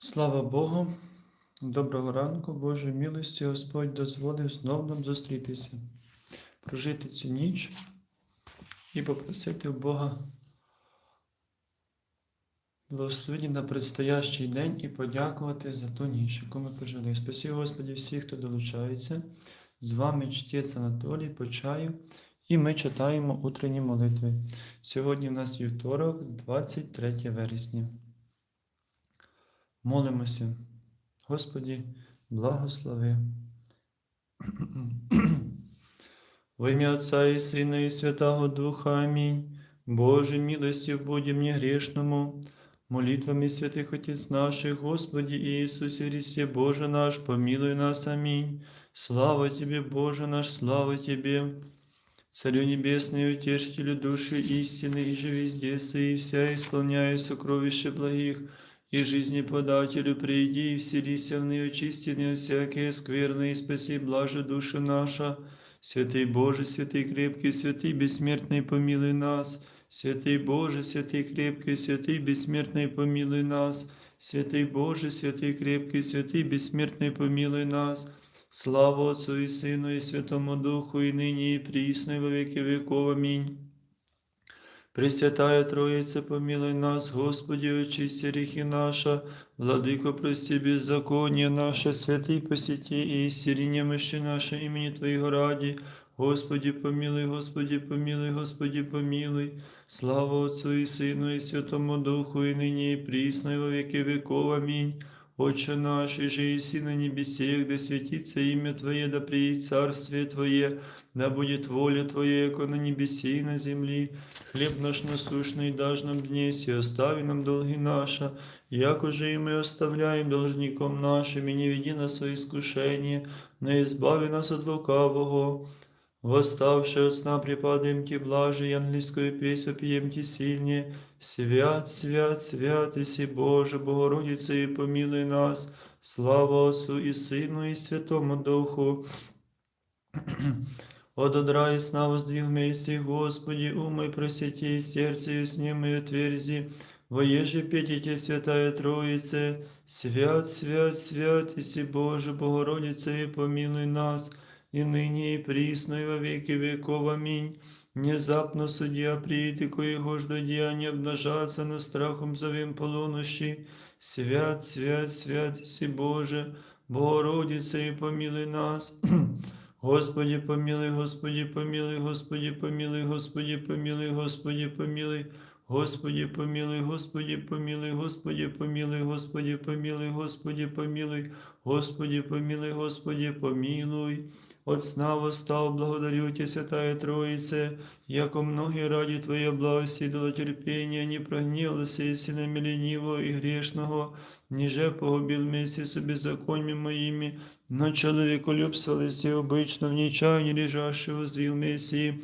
Слава Богу, доброго ранку, Божої милості Господь дозволив знов нам зустрітися, прожити цю ніч і попросити у Бога благословення на предстоящий день і подякувати за ту ніч, яку ми прожили. Спасибо, Господі, всіх, хто долучається. З вами чтець Анатолій Почаю, і ми читаємо утренні молитви. Сьогодні в нас вівторок, 23 вересня. Молимося. Господі, благослови. Во ім'я Отця і Сина, і Святого Духа. Амінь. Боже, милості будь мені грішному, молитвами святих Отець наших, Господі Ісусі Христе, Боже наш, помилуй нас. Амінь. Слава Тебе, Боже наш, слава Тебе. Царю Небесный, утешителю души истины, и же везде сей, вся исполняя сокровища благих, и жизни подателю приди и вселися в ны, очисти не всякие скверные, и спаси блаже душа наша. Святый Боже, святый крепкий, святый бессмертный, помилуй нас. Святый Боже, святый крепкий, святый бессмертный, помилуй нас. Святый Боже, святый крепкий, святый бессмертный, помилуй нас. Слава Отцу и Сыну и Святому Духу, и ныне и присно, и во веки веков. Аминь. Пресвятая Троица, помилуй нас, Господи, очисти грехи наша, Владыко, прости беззаконие наше, святый посети и исцели немощи наше имени Твоего ради. Господи, помилуй, Господи, помилуй, Господи, помилуй. Слава Отцу и Сыну и Святому Духу, и ныне и присно, и во веки веков. Аминь. Отче наш, и же еси на небесех, да светится имя Твое, да приедет царствие Твое, да будет воля Твоя, яко на небесе и на земли. Хлеб наш насущный дашь нам днесь, и остави нам долги наши, яко же и мы оставляем должником нашим, и не веди нас в свои искушения, но избави нас от лукавого. Восставши от сна припадаем Ти блаже, и английскую песню пьем Ти сильнее. Свят, свят, свят, Иси Боже, Богородица, и помилуй нас. Слава Отцу и Сыну и Святому Духу. От одра и Господи, умой просвети, и сердце и сне мое тверзи. Воеже петите, Святая Троице, свят, свят, свят, Иси Боже, Богородица, и помилуй нас, и ныне, и присно, и во веки веков. Аминь. Внезапно судья приїти, коего ж до діяння обнажаться, но страхом зовем полунощі. Свят, свят, свят, си Боже, Богородице, і помилуй нас. Господи, помилуй, Господи, помилуй, Господи, помилуй, Господи, помилуй, Господи, помилуй. Господи, помилуй, Господи, помилуй, Господи, помилуй, Господи, помилуй, Господи, помилуй, Господи, помилуй, Господи, помилуй. От сна восстал, благодарю Тебя, Святая Троице, яко многие ради Твоей благости дало терпения, не прогневался, если на ленивого и грешного, ниже погубил вместе с беззакониями моими, но человеколюбствовались и обычно в нечаянии лежащего сдвиг Мессии,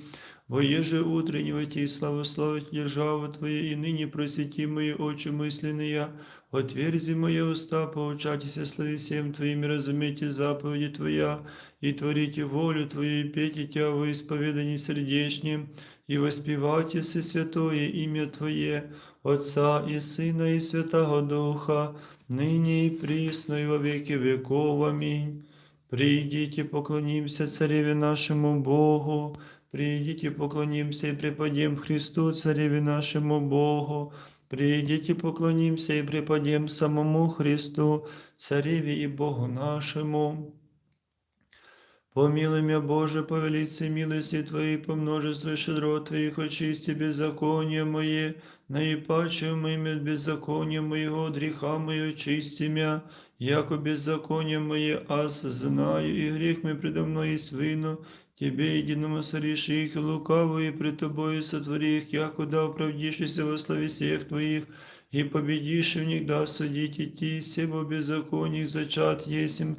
Воеже утреннего Ти славословить державу Твою, и ныне просвети мои очи мысленные, отверзи мои уста, поучайтесь слави всем Твоими, разумейте заповеди Твоя, и творите волю Твою, и пейте Тебя во исповедании сердечнем, и воспевайте все святое имя Твое, Отца и Сына и Святого Духа, ныне и присно, и во веки веков. Аминь. Придите, поклонимся Цареве нашему Богу, Придите, поклонимся и преподем Христу, Цареве нашему Богу. Придите, поклонимся и преподем самому Христу, Цареве и Богу нашему. Помилуй меня, Боже, по велице милости Твоей, по множеству щедрот Твоих, очисти беззаконие мое, наипаче моим от беззакония моего, от греха мое, очисти меня, яко беззаконие мое, аз знаю, и грех мой предо мной и свину, Тебе, единому сориши их, и лукавую, и пред Тобою сотвори их, яко да оправдишься во славе всех Твоих, и победишь в них, да судить идти, себо беззаконих зачат есим,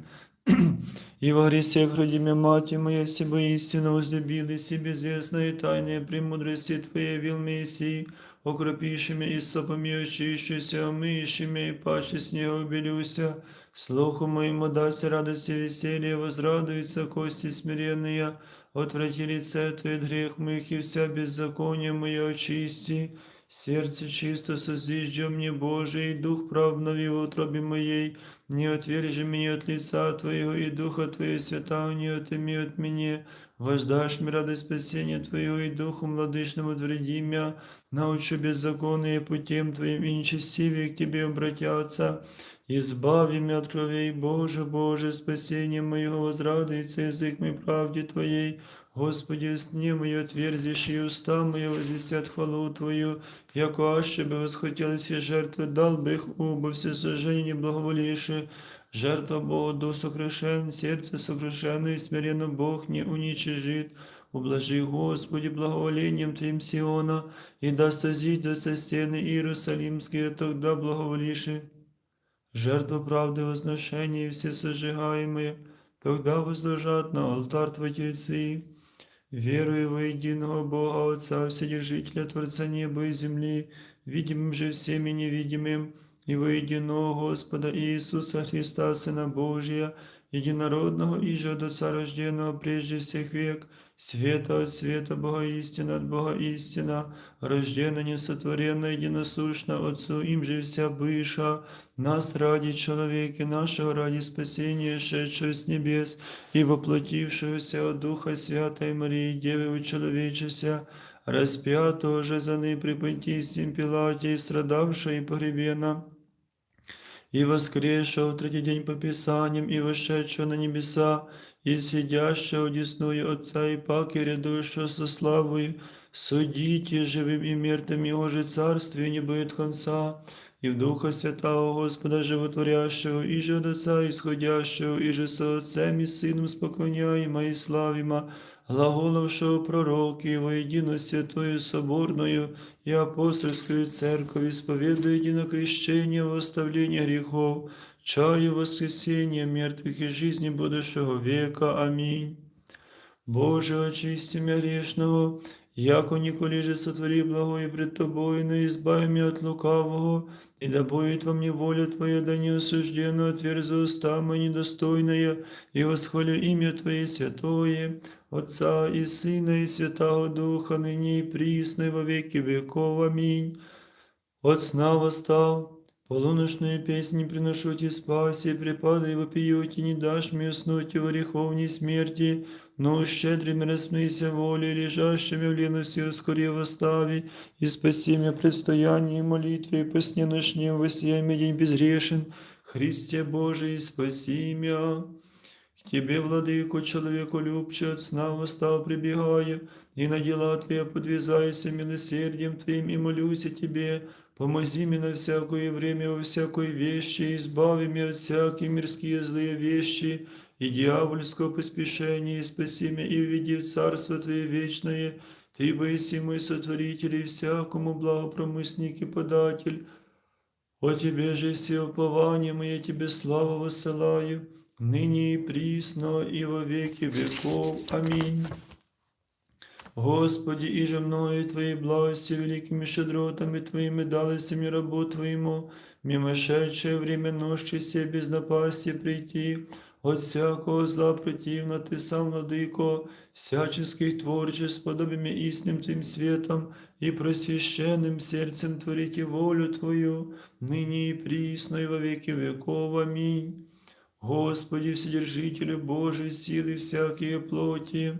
и во гресех родимя мати моя, себо истинно возлюбили, себе известно и тайные премудрости Твоей вил Мессии, окропиши меня и сопами очищуся, омыиши меня и паче снега убелюся, Слуху моему дасть радость и веселье, возрадуются кости смиренные, отврати лице Твое от грех моих, и вся беззаконие мое очисти, Сердце чисто созиждем мне, Боже, и дух прав обнови в утробе моей. Не отвержи меня от лица Твоего, и Духа Твоего святого не отыми от меня. Воздашь мне радость спасения Твоего, и Духу младышному тверди мя. Научу беззаконные путем Твоим, и нечестивые к Тебе обратятся. Избави меня от кровей, Боже, Боже, спасение моего возрадуется язык мой правде Твоей. Господи, сне мое отверзишь, и уста мои возвестят хвалу Твою, яко аще бы восхотелись и жертвы, дал бы их убо все сожжения благоволившие. Жертва Бога до сокрушен, сердце сокрушено и смиренно Бог не уничижит. Ублажи, Господи, благоволением Твоим Сиона, и да созидутся стены Иерусалимские, тогда благоволиши. Жертва правды возношения и все сожигаемые, тогда возложат на алтарь Твой тельцы. Верую во единого Бога Отца, Вседержителя Творца неба и земли, видимым же всем и невидимым, и во единого Господа Иисуса Христа, Сына Божия, единородного и же от Отца рожденного прежде всех век, света от света, Бога истина от Бога истина, рождена несотворенна, единосущна Отцу, им же вся быша, нас ради человека нашего, ради спасения, шедшего с небес и воплотившегося от Духа Святой Марии, Девы учеловечеся, распятого же за ны при Понтийском Пилате, и страдавшего и погребена, и воскресшего в третий день по Писаниям, и вошедшего на небеса, и сидящего одесную Отца и паки рядующего со славою, судите живым и мертвым Его же царствие не будет конца, и в Духа Святого Господа Животворящего, и же от Отца исходящего, и же со Отцем и Сыном споклоняемо и славимо, глаголовшего пророки во едино святою соборною и апостольскую церковь, исповедуя едино крещение во оставление грехов, чаю воскресения мертвых и жизни будущего века. Аминь. Боже, очисти меня грешного, яко николи же сотвори благое пред Тобою, но избави меня от лукавого, и да будет во мне воля Твоя, да не осужденно отверзи уста мои недостойная, и восхвалю имя Твое святое, Отца и Сына и Святого Духа, ныне и присно, и во веки веков. Аминь. От сна восстал, полуночную песнь приношу Ти спаси, припадай вопиюти, не дашь мне уснуть во греховней смерти, но щедрым распнися волей, лежащими в лености ускори восстави, и спаси меня предстояние молитве, и по сне ночнем мне день безгрешен, Христе Божий, спаси меня. К Тебе, владыко, человеку любче, от сна восстал прибегая, и на дела Твои подвязайся милосердием Твоим, и молюсь о Тебе, помози мне на всякое время во всякой вещи, избави меня от всякие мирские злые вещи, и дьявольского поспешения, и спаси меня, и введи в Царство Твое вечное, Ты боиси мой сотворитель, и всякому благопромысник и податель, о Тебе же все упования мои, Тебе славу высылаю, ныне и присно, и во веки веков. Аминь. Господи, и же мною Твоей благости великими щедротами Твоими дались мне рабу Твоему, мимошедшее время ночи все без напасти прийти, от всякого зла противно Ты сам, Владыко, всяческих творчеств, подобиями истинным Твоим светом и просвященным сердцем творите волю Твою, ныне и присно, и во веки веков. Аминь. Господи, Вседержителю Божий, силы всякие плоти,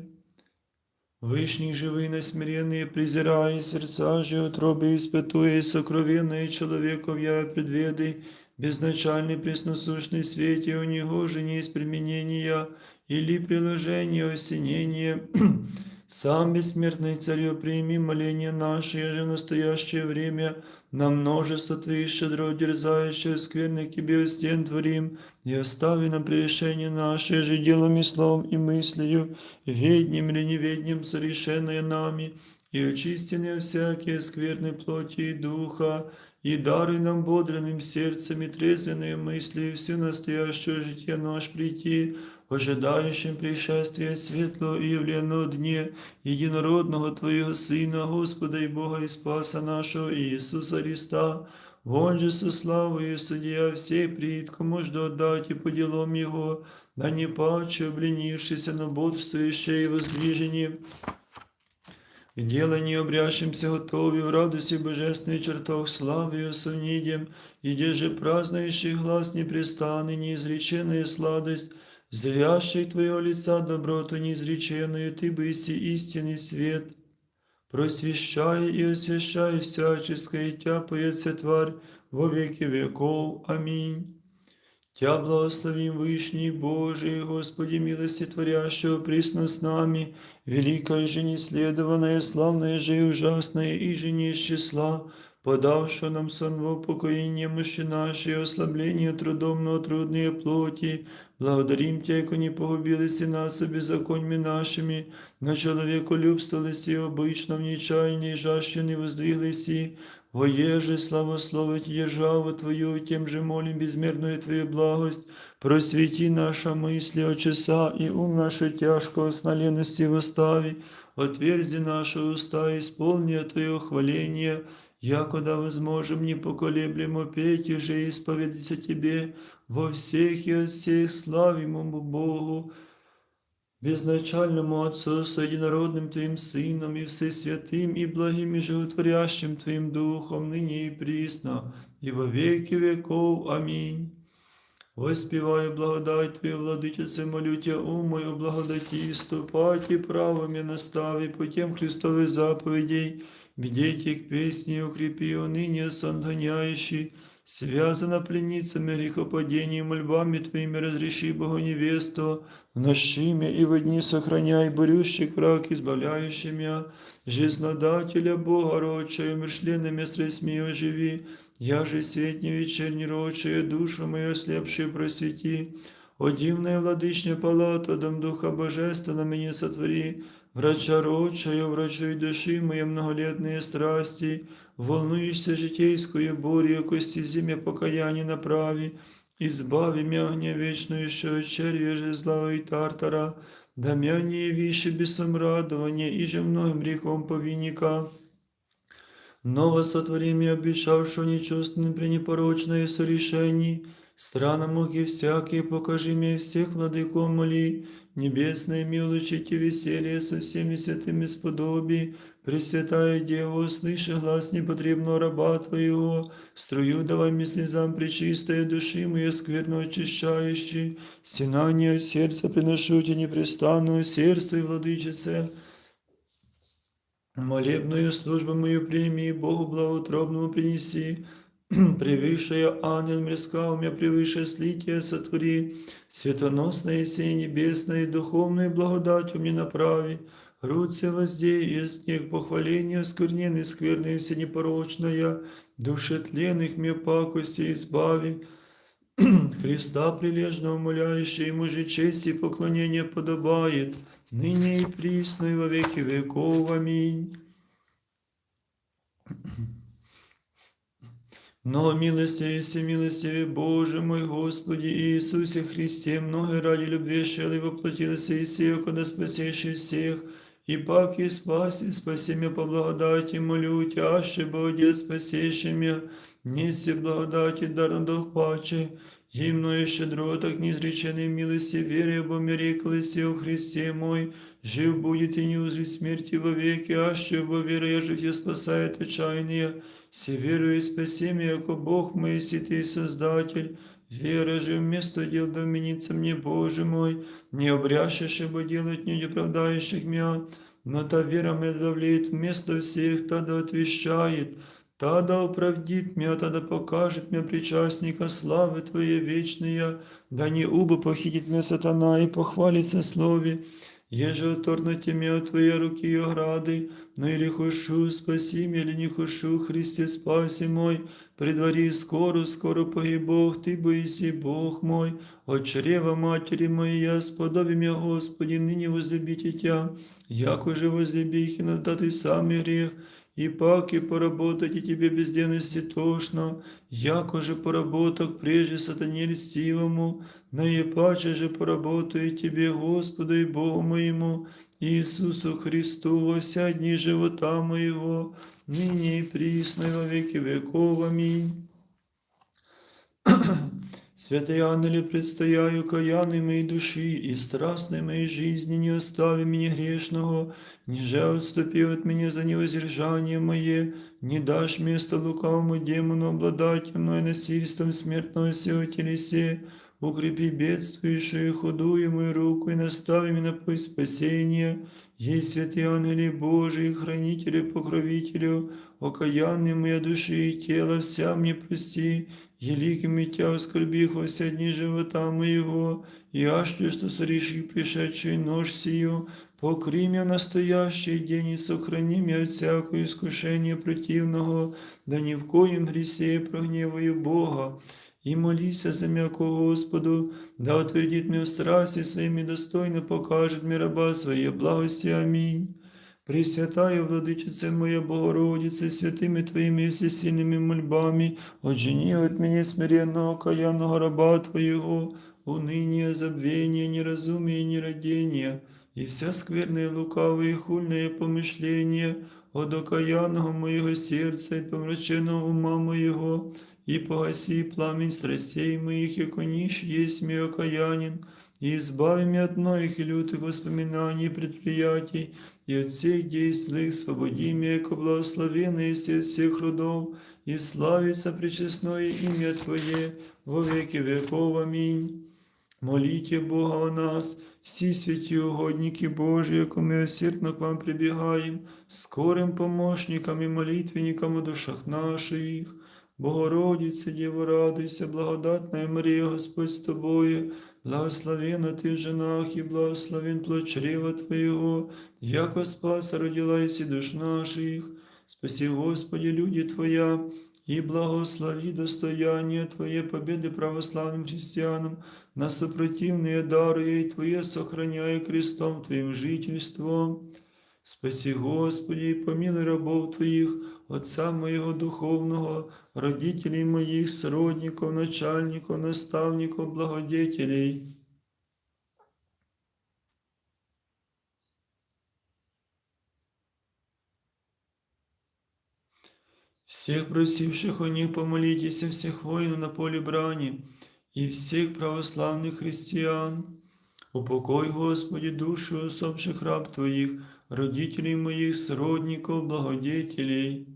Вышний живый на смиренные, презирая сердца же утробы испытуя сокровенное человеков я предведы, безначальный пресносущный свете у него же не из применения или приложения осенения. Сам бессмертный царю прими моление наше, же в настоящее время на множество Твоих щедро дерзающих скверных Тебе стен творим, и остави на прегрешение наше же делом и словом и мыслью, ведним или неведним совершенное нами, и очистенные всякие скверной плоти и духа, и даруй нам бодренным сердцем и трезвенные мысли, и все настоящее житие наш прийти, ожидающим пришествия светлого и явленного дне единородного Твоего Сына, Господа и Бога и Спаса нашего Иисуса Христа, вон же со славою судья всей пред, кому жду отдать и по делам Его, да не паче, обленившийся на бодствующее и воздвижение, и делании обрящимся готови в радости божественной чертог славы и осунидем, и где же празднующий глаз непрестанный, неизреченная сладость, зрящий Твоего лица доброту неизреченную, Ты быси истинный свет, просвещай и освящай всяческое, и тяпается тварь во веки веков. Аминь. Тя благословим Вышний Божий, Господи милости творящего присно с нами, великая же неследованная, славная же и ужасная, и же не из числа, подавшего нам сон в упокоение мощи нашей, и ослабление трудом на трудные плоти, благодарим Тя, яко не погубились и нас беззаконьми нашими, на человеку любствовались и обычно в нечаянии жаще не воздвиглись и, Воеже славословить ежаву Твою, тем же молим безмерную Твою благость, просвети наша мысли, очеса и ум нашу тяжкого сна лености восстави, отверзи наши уста, исполни Твое хваление, якода возможем непоколеблемо петь и же исповедаться Тебе во всех и от всех славимому Богу, безначальному Отцу с единородным Твоим Сыном и Всесвятым и благим и животворящим Твоим Духом, ныне и присно, и во веки веков. Аминь. Воспеваю благодать Твою, владычице, молю Тя, ум мой, о благодаті, ступайте правами настави путем Христовых заповедей, бдейте к песне, укрепи, о ныне сонгоняющий, связана пленницами грехопадения, мольбами Твоими разреши Богу невесту, в нощи мя и в дни сохраняй, борющих враг, избавляющий мя, жизнодателя Бога рочая, мышленными средствами оживи, я же свет не вечерний рочая, душу мою ослепшую просвети, о дивная владычня палата, дом Духа Божественного меня сотвори, врача рочаю, врачуй души мои многолетные страсти, волнуешься житейскую бурю, кости зиме покаяние направи, Избави мя огня вечную, що червя же зла и тартара, да мя не вище бесом радования, и же многим грехом повинника. Ново сотвори мне, обещавшего нечувственным пренепорочное сорешений, странам муки всякие, покажи мне всех владыком моли, небесное милучите веселье со всеми святыми сподоби, Пресвятая Дева, услыши глаз непотребного раба Твоего, струю давай мне слезам пречистой души моей скверно очищающей, синание от сердца приношу Тебе непрестанную сердце и владычице, молебную службу мою прими, Богу благоутробному принеси, превыше ангел мирска, у меня превыше слитие сотвори, светоносное сей небесное и духовную благодать у меня направи, Руце воздей и снег похваления, скверненный, скверный, все непорочная, душе тленных мне пакости избави, Христа прилежно умоляющий, ему же честь и поклонение подобает, ныне и присно, и во веки веков. Аминь. Но милости и всемилостивый Боже мой Господи Иисусе Христе, много ради любви шел воплотился и сея, когда спасешь всех, и пак и спаси, спаси меня по благодати, молю тяще, Боге, спасеши меня, неси благодати, даром дух паче, и щедро, так неизреченной милости, вере, бо мне реклась о Христе мой, жив будет и не узри смерти вовеки, аще бо вера я жив, я спасает отчаяние, все верую и спаси меня, яко Бог мой, си Создатель, Вера же вместо дел доменится мне, Боже мой, не обрящешь, ибо делать не оправдающих меня, но та вера меня давлеет вместо всех, та да отвещает, та да оправдит меня, та да покажет мне причастника славы Твоей вечная, да не убо похитит меня сатана и похвалится слове, еже оторнуть меня от Твоей руки и ограды, но или хушу, спаси меня, или не хушу, Христе, спаси мой, при дворі скоро, скоро погиб Бог, Ти боїсі Бог мой, от чрева матери моя, сподоби я, Господи, нині возлюбите Тя, як уже возлюбих и надати самый грех, и пак и поработать и тебе безденности тошно, як уже поработок прежде сатане льстивому, наипаче же поработаю тебе, Господу и Богу моему, Иисусу Христу во вся дни живота моего, ныне и присно во веки веков. Аминь. Святые ангели, предстояю каянной моей души и страстной моей жизни, не остави меня грешного, ниже отступи от меня за невоздержание мое, не дашь место лукавому демону обладать мной насильством смертного сего телесе, укрепи бедствующую худую мою руку и настави меня на путь спасения. Есть святые ангели Божии, хранители, покровителю, окаянный моя души и тело, вся мне прости, великими тя оскорбих во все дни живота моего, и аж что сореши пришедший нож сию, покри меня в настоящий день и сохрани меня от всякого искушения противного, да ни в коем гресе прогневаю Бога. И молися за м'якого Господу, да утвердит меня в страсти своими достойно покажет мне раба своей благости. Аминь. Пресвятая Владычице моя Богородице, святими Твоими всесильными мольбами, отжени от меня смиренного каянного раба Твоего, уныние, забвение, неразумие, нерадение, и вся скверная, лукавая и хульное помышление от окаянного моего сердца и помраченного ума моего, и погаси пламень страстей моих, яко нищ есть мой окаянин, и избави меня от многих и лютых воспоминаний и предприятий, и от всех действий злых свободи меня, яко благословенный из всех родов, и славится пречестное имя Твое во веки веков. Аминь. Молите Бога о нас, всі святі угодники Божі, яко ми усердно к вам прибігаємо, скорим помощникам і молитвенникам у душах наших. Богородице, Діво, радуйся, благодатная Марія, Господь з тобою, благословена ти в женах і благословен плод Твоєго, яко спаса родила і душ наших. Спаси, Господи, люди Твоя, и благослови достояние Твое победы православным христианам, на сопротивные дары и Твое сохраняя крестом Твоим жительством. Спаси, Господи, помилуй рабов Твоих, Отца моего духовного, родителей моих, сродников, начальников, наставников, благодетелей. Всех просивших у них помолитесь, всех воинов на поле брани, и всех православных христиан. Упокой, Господи, душу усопших раб Твоих, родителей моих, сродников, благодетелей.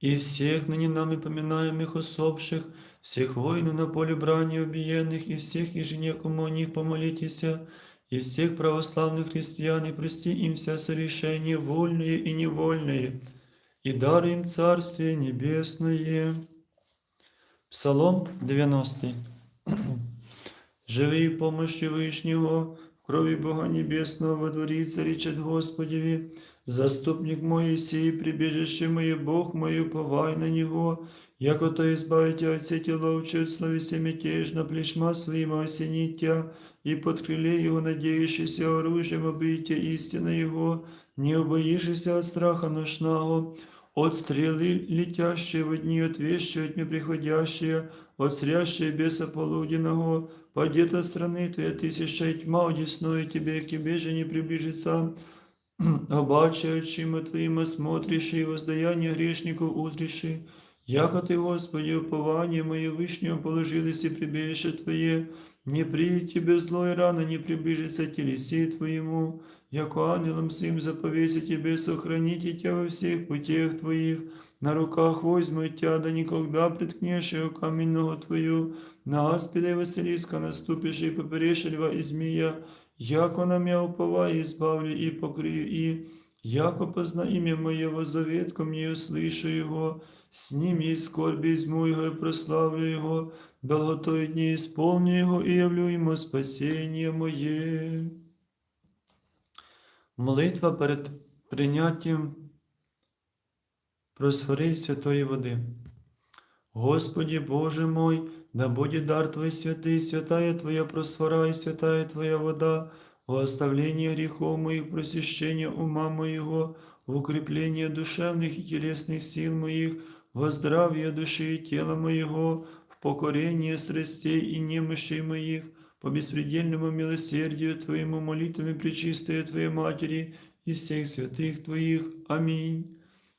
И всех ныне нами поминаемых усопших, всех воинов на поле брани убиенных, и всех еженекому о них помолитесь, и всех православных христиан, и прости им вся сорешения, вольные и невольные, и дай им Царствие Небесное. Псалом 90. Живи помощью Вышнего, в крови Бога Небесного во дворице речет Господеви, Заступник мой сей, прибежище мое, Бог мой, уповай на Него, яко то избавите от сети ловчи, от словеся мятежно, плешма своим осенитя, и под крыле Его надеющийся оружием обытия истина Его, не убоишься от страха ношного, от стрелы, летящие в дни, от вещи, от неприходящие, от срящие беса полуденного, падет от страны Твоя тысяча и тьма, одесную Тебе, к Тебе же не приближится, обаче очима Твоим осмотришь и воздаяние грешников узришь, яко Ты, Господи, упование мое вышнего положилось и прибежище Твое, не приедет Тебе зло и рано не приближится телеси Твоему, яко ангелом сим заповеся Тебе сохраните Тебя во всех путях Твоих, на руках возьму Тебя, да никогда приткнешь его каменного Твою, на аспида и Василиска наступишь и поперешь льва и змея, яко на меня уповай, избавлю и покрию, и яко позна имя моего заветку мне услышу его, с ним и скорби изму его прославлю его, долготой дни исполню его и явлю ему спасение моє. Молитва перед прийняттям просфори святої води. Господи Боже мой, да будет дар Твой святый, святая Твоя просфора и святая Твоя вода, во оставление грехов моих, просвящение ума моего, в укрепление душевных и телесных сил моих, во здравие души и тела моего, в покорение страстей и немощей моих, по беспредельному милосердию Твоему, молитвами Пречистая Твоей Матери и всех святых Твоих. Аминь.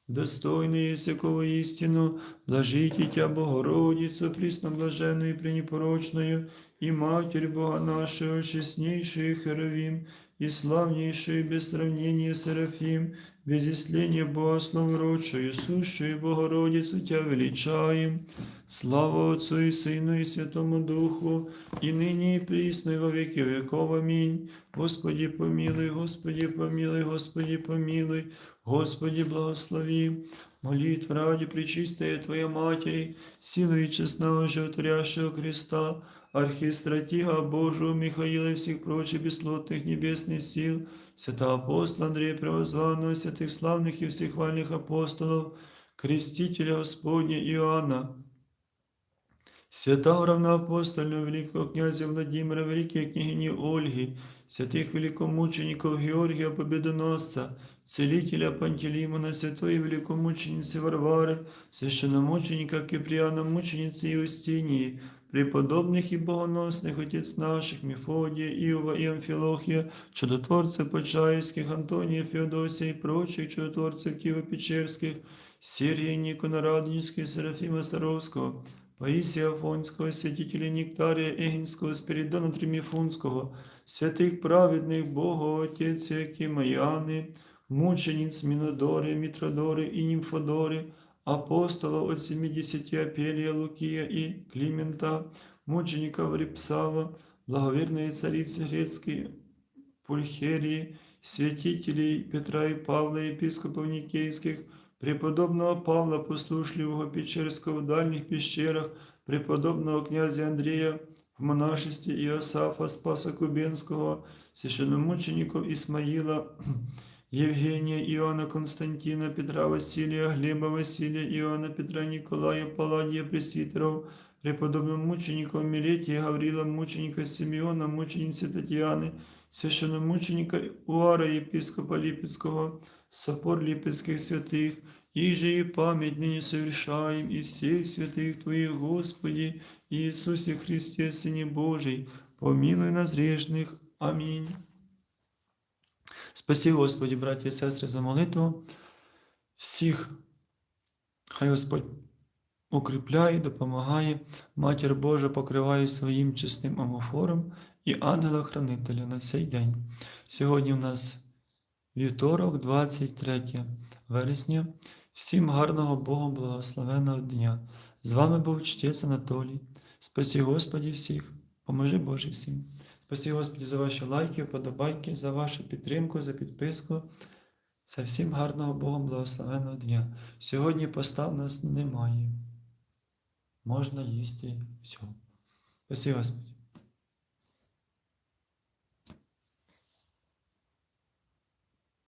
Достойный всякого истину, блажите Тя, Богородицу, пресноблаженную и пренепорочную, и Матерь Бога нашего, честнейшую Херовим, и славнейшую без сравнения Серафим, без исления Богослов родшую, сущую Богородицу Тя величаем. Слава Отцу и Сыну и Святому Духу, и ныне и присно, и во веки веков. Аминь. Господи помилуй, Господи помилуй, Господи помилуй, Господи благослови. Молитв ради Пречистая Твоя Матери, силой и честного животворящего креста, архистратига Божию Михаила и всех прочих бесплотных небесных сил, святого апостола Андрея Превозванного, святых славных и всех вальных апостолов, крестителя Господня Иоанна, святого равноапостольного великого князя Владимира, великой княгини Ольги, святых великомучеников Георгия Победоносца, целителя Пантелеймона, святой и великомученицы Варвары, священномученика Киприана, мученицы Иустинии, преподобных и богоносных отец наших Мефодия, Иова и Амфилохия, чудотворцев Почаевских, Антония, Феодосия и прочих чудотворцев Киево-Печерских, Сергия Никона Радонежского, Серафима Саровского, Паисия Афонского, святителя Нектария Егинского, Спиридона Тримифунского, святых праведных Бога, Отець Якимаяни, мучениц Минодори, Митродори и Нимфодори, апостолов от 70 Апелия, Лукия и Климента, мучеников Репсава, благоверные царицы грецкие, Пульхерии, святителей Петра и Павла, епископов Никейских, преподобного Павла, послушливого Печерского в дальних пещерах, преподобного князя Андрея в монашестве Иосафа Спаса Кубенского, священномучеников Исмаила, Евгения, Иоанна Константина, Петра Василия, Глеба Василия, Иоанна Петра Николая, Палладия Пресвитеров, преподобного мучеников Милетия, Гаврила, мученика Симеона, мученицы Татьяны, священномученика Уара, епископа Липецкого, собор Липецких святых, и же и память ныне совершаем и всех святых Твоих, Господи, Иисусе Христе, Сыне Божий, помилуй нас грешных. Аминь. Спасі, Господі, браті і сестри, за молитву. Всіх, хай Господь укріпляє, допомагає, Матір Божа покриває своїм чесним амофором і ангела-хранителя на цей день. Сьогодні у нас вівторок, 23 вересня. Всім гарного Богом благословеного дня. З вами був чтець Анатолій. Спасі Господі всіх, поможи Боже всім. Спасі Господі за ваші лайки, вподобайки, за вашу підтримку, за підписку. За всім гарного Богом благословеного дня. Сьогодні постав нас немає. Можна їсти все. Спасі Господі.